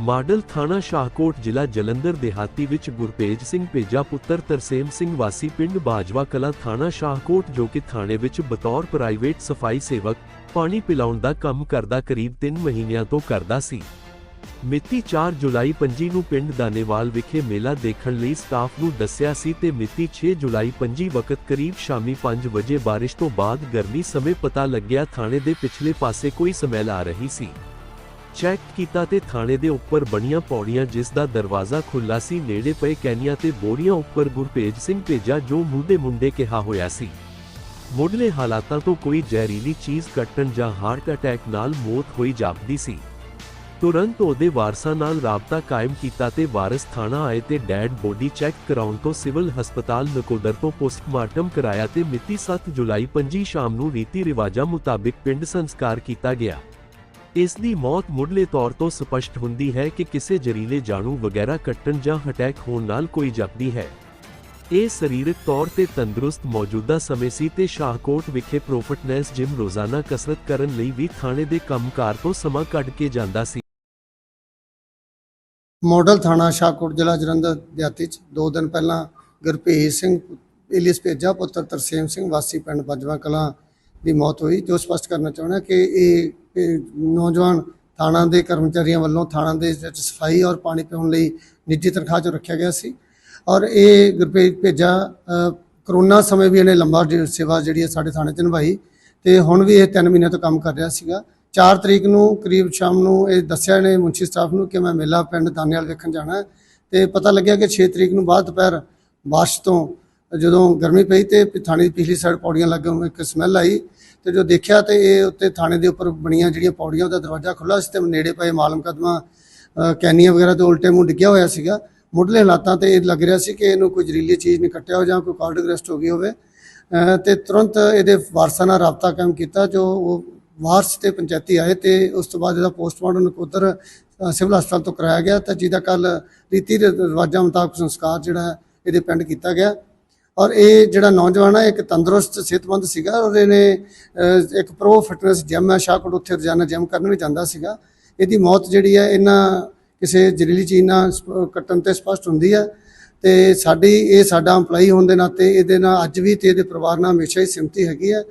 Model ਥਾਣਾ ਸ਼ਾਹਕੋਟ ਜ਼ਿਲ੍ਹਾ ਜਲੰਧਰ ਦੇਹਾਤੀ ਵਿੱਚ ਗੁਰਪੇਜ ਸਿੰਘ ਪੇਜਾ ਪੁੱਤਰ ਤਰਸੇਮ ਸਿੰਘ ਵਾਸੀ ਪਿੰਡ ਬਾਜਵਾ ਕਲਾ ਥਾਣਾ ਸ਼ਾਹਕੋਟ ਜੋ ਕਿ ਥਾਣੇ ਵਿੱਚ ਬਤੌਰ ਪ੍ਰਾਈਵੇਟ ਸਫ਼ਾਈ ਸੇਵਕ, ਪਾਣੀ ਪਿਲਾਉਣ ਦਾ ਕੰਮ ਕਰਦਾ ਕਰੀਬ 3 ਮਹੀਨਿਆਂ ਤੋਂ ਕਰਦਾ ਸੀ। ਮਿਤੀ 4 ਜੁਲਾਈ 25 ਨੂੰ ਪਿੰਡ ਦਾਨੇਵਾਲ ਵਿਖੇ ਮੇਲਾ ਦੇਖਣ ਲਈ ਸਟਾਫ ਨੂੰ ਦੱਸਿਆ ਸੀ ਤੇ ਮਿਤੀ 6 ਜੁਲਾਈ 25 ਵਕਤ ਕਰੀਬ ਸ਼ਾਮੀ 5 ਵਜੇ ਬਾਰਿਸ਼ ਤੋਂ ਬਾਅਦ ਗਰਮੀ ਸਮੇਂ ਪਤਾ ਲੱਗਿਆ ਥਾਣੇ ਦੇ ਪਿਛਲੇ ਪਾਸੇ ਕੋਈ ਸਮੈਲ ਆ ਰਹੀ ਸੀ। ਚੈੱਕ ਕੀਤਾ ਤੇ ਥਾਣੇ ਦੇ ਉੱਪਰ ਬਣੀਆਂ ਪੌੜੀਆਂ ਜਿਸ ਦਾ ਦਰਵਾਜ਼ਾ ਖੁੱਲਾ ਸੀ, ਨੇੜੇ ਪਏ ਕੈਨੀਆਂ ਤੇ ਬੋਰੀਆਂ ਉੱਪਰ ਗੁਰਪੇਜ ਸਿੰਘ ਭੇਜਾ ਜੋ ਮੁੰਡੇ ਮੁੰਡੇ ਕਿਹਾ ਹੋਇਆ ਸੀ। ਮੁੱਢਲੇ ਹਾਲਾਤਾਂ ਤੋਂ ਕੋਈ ਜ਼ਹਿਰੀਲੀ ਚੀਜ਼ ਕੱਟਣ ਜਾਂ ਹਾਰਟ ਅਟੈਕ ਨਾਲ ਮੌਤ ਹੋਈ ਜਾਪਦੀ ਸੀ। ਤੁਰੰਤ ਉਹਦੇ ਵਾਰਸਾਂ ਨਾਲ ਰਾਬਤਾ ਕਾਇਮ ਕੀਤਾ ਤੇ ਵਾਰਸ ਥਾਣਾ ਆਏ ਤੇ ਡੈਡ ਬੋਡੀ ਚੈੱਕ ਕਰਾਉਣ ਤੋਂ ਸਿਵਲ ਹਸਪਤਾਲ ਨਕੋਦਰ ਤੋਂ ਪੋਸਟਮਾਰਟਮ ਕਰਾਇਆ ਤੇ ਮਿਤੀ 7 ਜੁਲਾਈ 25 ਸ਼ਾਮ ਨੂੰ ਰੀਤੀ ਰਿਵਾਜਾਂ ਮੁਤਾਬਿਕ ਪਿੰਡ ਸੰਸਕਾਰ ਕੀਤਾ ਗਿਆ। ਇਸ ਦੀ ਮੌਤ ਮੁੱਢਲੇ ਤੌਰ ਤੋਂ ਸਪਸ਼ਟ ਹੁੰਦੀ ਹੈ ਕਿ ਕਿਸੇ ਜ਼ਹਿਰੀਲੇ ਜਾਣੂ ਵਗੈਰਾ ਕੱਟਣ ਜਾਂ ਅਟੈਕ ਹੋਣ ਨਾਲ ਕੋਈ ਜਾਪਦੀ ਹੈ। ਇਹ ਸਰੀਰਕ ਤੌਰ ਤੇ ਤੰਦਰੁਸਤ ਮੌਜੂਦਾ ਸਮੇਂ ਸੀ ਤੇ ਸ਼ਾਹਕੋਟ ਵਿਖੇ ਪ੍ਰੋਫਿਟਨੈਸ ਜਿਮ ਰੋਜ਼ਾਨਾ ਕਸਰਤ ਕਰਨ ਲਈ ਵੀ ਥਾਣੇ ਦੇ ਕੰਮਕਾਰ ਤੋਂ ਸਮਾਂ ਕੱਢ ਕੇ ਜਾਂਦਾ ਸੀ। ਮਾਡਲ ਥਾਣਾ ਸ਼ਾਹਕੋਟ ਜ਼ਿਲ੍ਹਾ ਜਲੰਧਰ ਦਿਹਾਤੀ ਚ ਦੋ ਦਿਨ ਪਹਿਲਾਂ ਗੁਰਭੇਜ ਸਿੰਘ ਇਲੀਸ ਭੇਜਾ ਪੁੱਤਰ ਤਰਸੇਮ ਸਿੰਘ ਵਾਸੀ ਪਿੰਡ ਬਜਵਾ ਕਲਾਂ ਦੀ ਮੌਤ ਹੋਈ, ਜੋ ਸਪਸ਼ਟ ਕਰਨਾ ਚਾਹੁੰਦਾ ਕਿ ਇਹ ਇਹ ਨੌਜਵਾਨ ਥਾਣਾ ਦੇ ਕਰਮਚਾਰੀਆਂ ਵੱਲੋਂ ਥਾਣਾ ਦੇ ਵਿੱਚ ਸਫ਼ਾਈ ਔਰ ਪਾਣੀ ਪਿਉਣ ਲਈ ਨਿੱਜੀ ਤਨਖਾਹ 'ਚੋਂ ਰੱਖਿਆ ਗਿਆ ਸੀ। ਔਰ ਇਹ ਗੁਰਭੇਜ ਭੇਜਾ ਕਰੋਨਾ ਸਮੇਂ ਵੀ ਇਹਨੇ ਲੰਬਾ ਸੇਵਾ ਜਿਹੜੀ ਹੈ ਸਾਡੇ ਥਾਣੇ 'ਚ ਨਿਭਾਈ ਤੇ ਹੁਣ ਵੀ ਇਹ 3 ਮਹੀਨੇ ਤੋਂ ਕੰਮ ਕਰ ਰਿਹਾ ਸੀਗਾ। 4 ਤਰੀਕ ਨੂੰ ਕਰੀਬ ਸ਼ਾਮ ਨੂੰ ਇਹ ਦੱਸਿਆ ਨੇ ਮੁੰਸ਼ੀ ਸਟਾਫ ਨੂੰ ਕਿ ਮੈਂ ਮੇਲਾ ਪਿੰਡ ਦਾਨੇਵਾਲ ਵੇਖਣ ਜਾਣਾ ਹੈ ਤੇ ਪਤਾ ਲੱਗਿਆ ਕਿ 6 ਤਰੀਕ ਨੂੰ ਬਾਅਦ ਦੁਪਹਿਰ ਬਾਰਿਸ਼ ਤੋਂ ਜਦੋਂ ਗਰਮੀ ਪਈ ਤੇ ਥਾਣੇ ਦੀ ਪਿਛਲੀ ਸਾਈਡ ਪੌੜੀਆਂ ਲੱਗੇ ਇੱਕ ਸਮੈਲ ਆਈ ਤੇ ਜੋ ਦੇਖਿਆ ਤੇ ਇਹ ਉੱਤੇ ਥਾਣੇ ਦੇ ਉੱਪਰ ਬਣੀਆਂ ਜਿਹੜੀਆਂ ਪੌੜੀਆਂ ਉਹਦਾ ਦਰਵਾਜ਼ਾ ਖੁੱਲਾ ਸੀ ਤੇ ਨੇੜੇ ਪਏ ਮਾਲਮ ਕਦਮਾ ਕੈਨੀਆਂ ਵਗੈਰਾ ਤੋਂ ਉਲਟੇ ਮੂੰਹ ਡਿੱਗਿਆ ਹੋਇਆ ਸੀਗਾ। ਮੁੱਢਲੇ ਹਾਲਾਤਾਂ ਤੇ ਇਹ ਲੱਗ ਰਿਹਾ ਸੀ ਕਿ ਇਹਨੂੰ ਕੋਈ ਜ਼ਹਿਰੀਲੀ ਚੀਜ਼ ਨੇ ਕੱਟਿਆ ਹੋ ਜਾਂ ਕੋਈ ਕਾਰਡਿਕ ਹੋ ਗਈ ਹੋਵੇ। ਅ, ਤੇ ਤੁਰੰਤ ਇਹਦੇ ਵਾਰਸਾਂ ਨਾਲ ਰਾਬਤਾ ਕਾਇਮ ਕੀਤਾ ਜੋ ਉਹ ਵਾਰਸ ਤੇ ਪੰਚਾਇਤੀ ਆਏ ਤੇ ਉਸ ਤੋਂ ਬਾਅਦ ਇਹਦਾ ਪੋਸਟਮਾਰਟਮ ਨਕੋਦਰ ਸਿਵਲ ਹਸਪਤਾਲ ਤੋਂ ਕਰਾਇਆ ਗਿਆ। ਤਾਂ ਜਿਹਦਾ ਕੱਲ ਰੀਤੀ ਰਿਵਾਜਾਂ ਮੁਤਾਬਕ ਸੰਸਕਾਰ ਜਿਹੜਾ ਇਹਦੇ ਪਿੰਡ ਕੀਤਾ ਗਿਆ। ਔਰ ਇਹ ਜਿਹੜਾ ਨੌਜਵਾਨ ਹੈ ਇੱਕ ਤੰਦਰੁਸਤ, ਸਿਹਤਮੰਦ ਸੀਗਾ ਔਰ ਇਹਨੇ ਇੱਕ ਪ੍ਰੋ ਫਿਟਨੈਸ ਜਿਮ ਹੈ ਸ਼ਾਹਕੋਟ ਉੱਥੇ ਰੋਜ਼ਾਨਾ ਜਿਮ ਕਰਨ ਵੀ ਜਾਂਦਾ ਸੀਗਾ। ਇਹਦੀ ਮੌਤ ਜਿਹੜੀ ਹੈ ਇਹਨਾਂ ਕਿਸੇ ਜ਼ਹਿਰੀਲੀ ਚੀਜ਼ ਨਾਲ ਕੱਟਣ ਤੇ ਸਪਸ਼ਟ ਹੁੰਦੀ ਹੈ ਤੇ ਸਾਡੀ, ਇਹ ਸਾਡਾ EMPLOYEE ਹੋਣ ਦੇ ਨਾਤੇ ਇਹਦੇ ਨਾਲ ਅੱਜ ਵੀ ਤੇ ਇਹਦੇ ਪਰਿਵਾਰ ਨਾਲ ਹਮੇਸ਼ਾ ਹੀ ਸਿਮਤੀ ਹੈਗੀ ਹੈ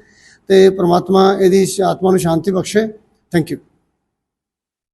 ਤੇ ਪ੍ਰਮਾਤਮਾ ਇਹਦੀ ਸ਼- ਆਤਮਾ ਨੂੰ ਸ਼ਾਂਤੀ ਬਖਸ਼ੇ। Thank you